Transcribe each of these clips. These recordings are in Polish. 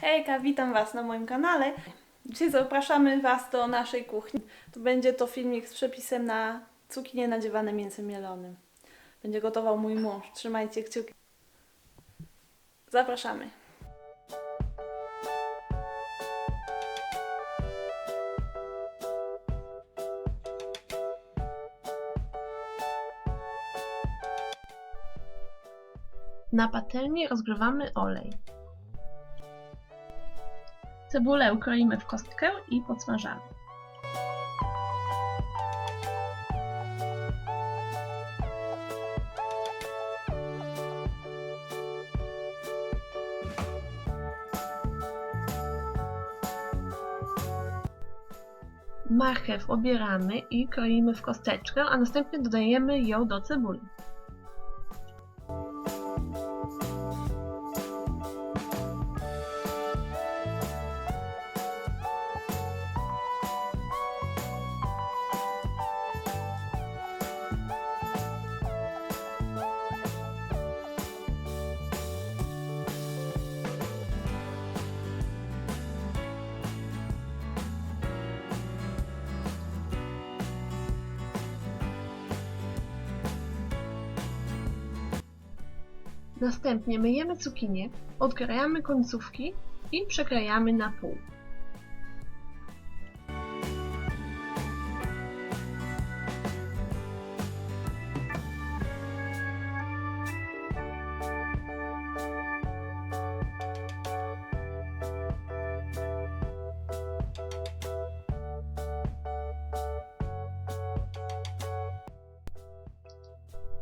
Hejka, witam Was na moim kanale. Dzisiaj zapraszamy Was do naszej kuchni. To będzie to filmik z przepisem na cukinie nadziewane mięsem mielonym. Będzie gotował mój mąż. Trzymajcie kciuki. Zapraszamy. Na patelni rozgrzewamy olej. Cebulę kroimy w kostkę i podsmażamy. Marchew obieramy i kroimy w kosteczkę, a następnie dodajemy ją do cebuli. Następnie myjemy cukinię, odkrajamy końcówki i przekrajamy na pół.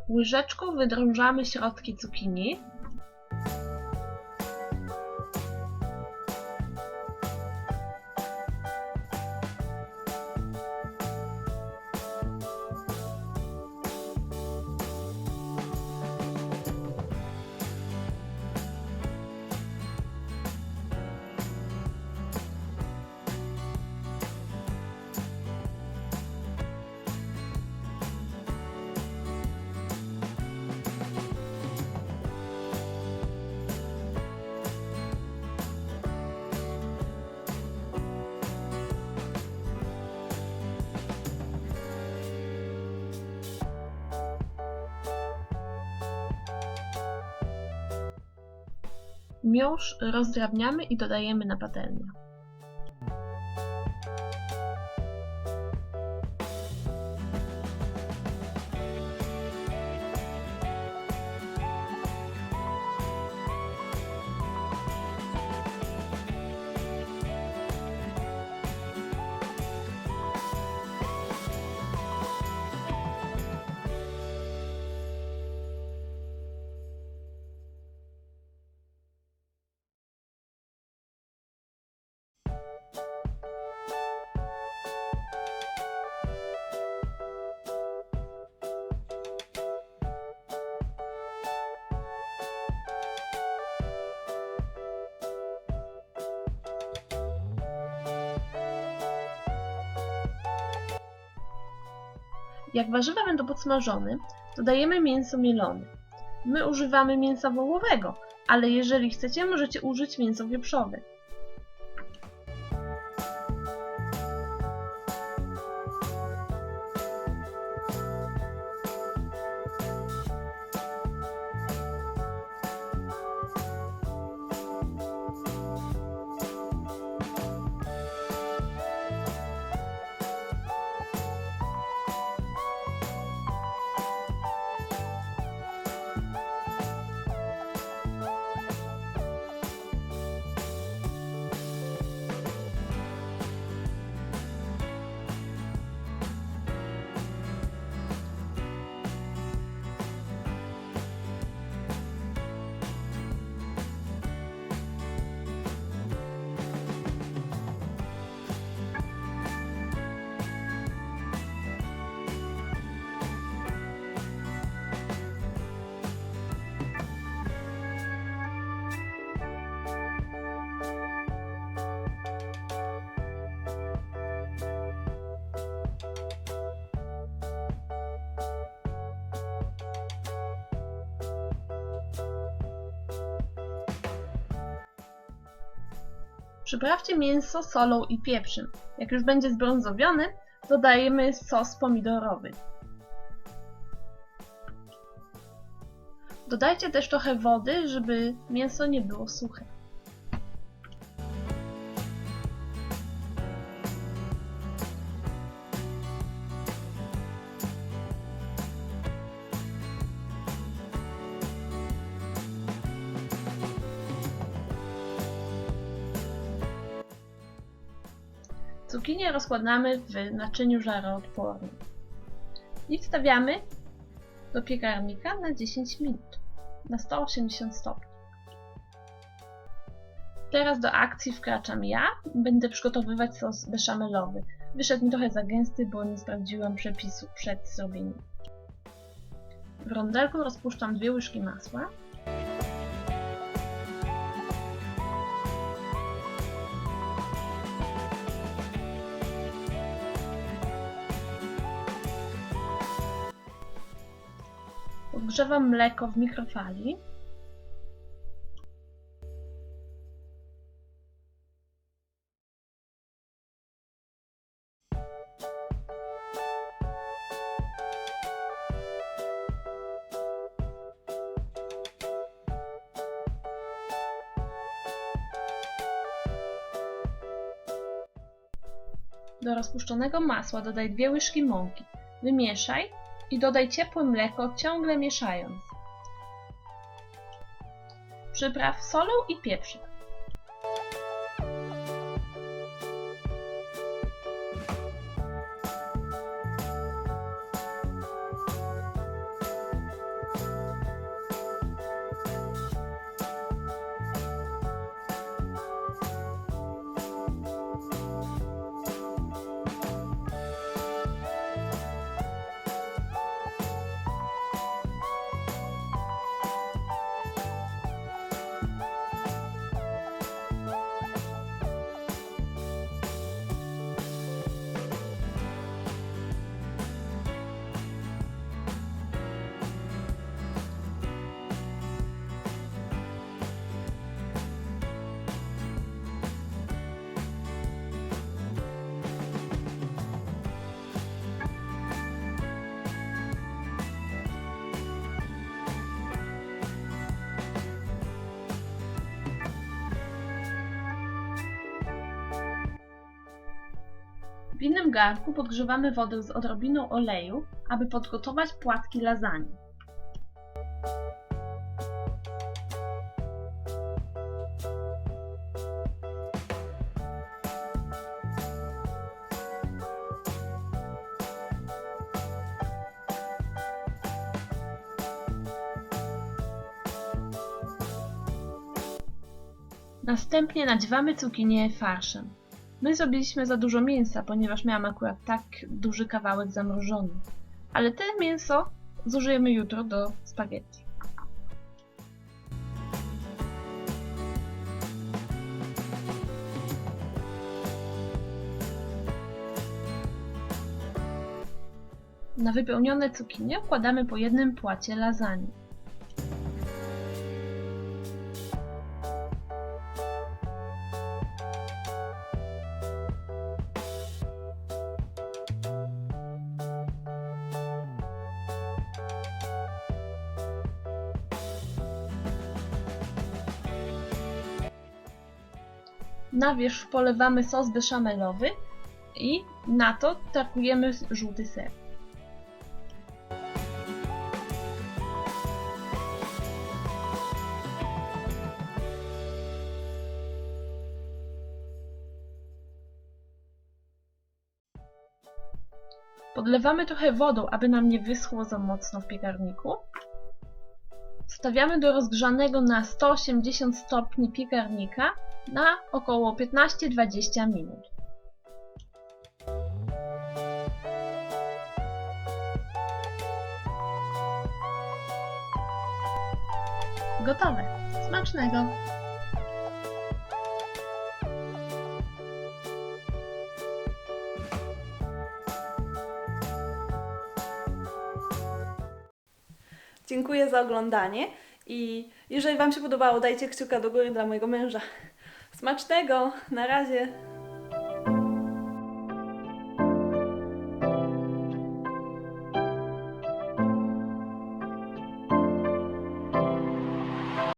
Łyżeczką wydrążamy środki cukinii. Miąższ rozdrabniamy i dodajemy na patelnię. Jak warzywa będą podsmażone, dodajemy mięso mielone. My używamy mięsa wołowego, ale jeżeli chcecie, możecie użyć mięso wieprzowe. Przyprawcie mięso solą i pieprzem. Jak już będzie zbrązowione, dodajemy sos pomidorowy. Dodajcie też trochę wody, żeby mięso nie było suche. Cukinię rozkładamy w naczyniu żaroodpornym i wstawiamy do piekarnika na 10 minut na 180 stopni. Teraz do akcji wkraczam ja. Będę przygotowywać sos beszamelowy. Wyszedł mi trochę za gęsty, bo nie sprawdziłam przepisu przed zrobieniem. W rondelku rozpuszczam dwie łyżki masła. Podgrzewam mleko w mikrofali. Do rozpuszczonego masła dodaj dwie łyżki mąki. Wymieszaj i dodaj ciepłe mleko, ciągle mieszając. Przypraw solą i pieprzem. W innym garnku podgrzewamy wodę z odrobiną oleju, aby podgotować płatki lasagne. Następnie nadziewamy cukinię farszem. My zrobiliśmy za dużo mięsa, ponieważ miałam akurat tak duży kawałek zamrożony. Ale te mięso zużyjemy jutro do spaghetti. Na wypełnione cukinie wkładamy po jednym płacie lasagne. Na wierzch polewamy sos beszamelowy i na to tarkujemy żółty ser. Podlewamy trochę wodą, aby nam nie wyschło za mocno w piekarniku. Wstawiamy do rozgrzanego na 180 stopni piekarnika na około 15-20 minut. Gotowe. Smacznego! Dziękuję za oglądanie i jeżeli Wam się podobało, dajcie kciuka do góry dla mojego męża. Smacznego! Na razie!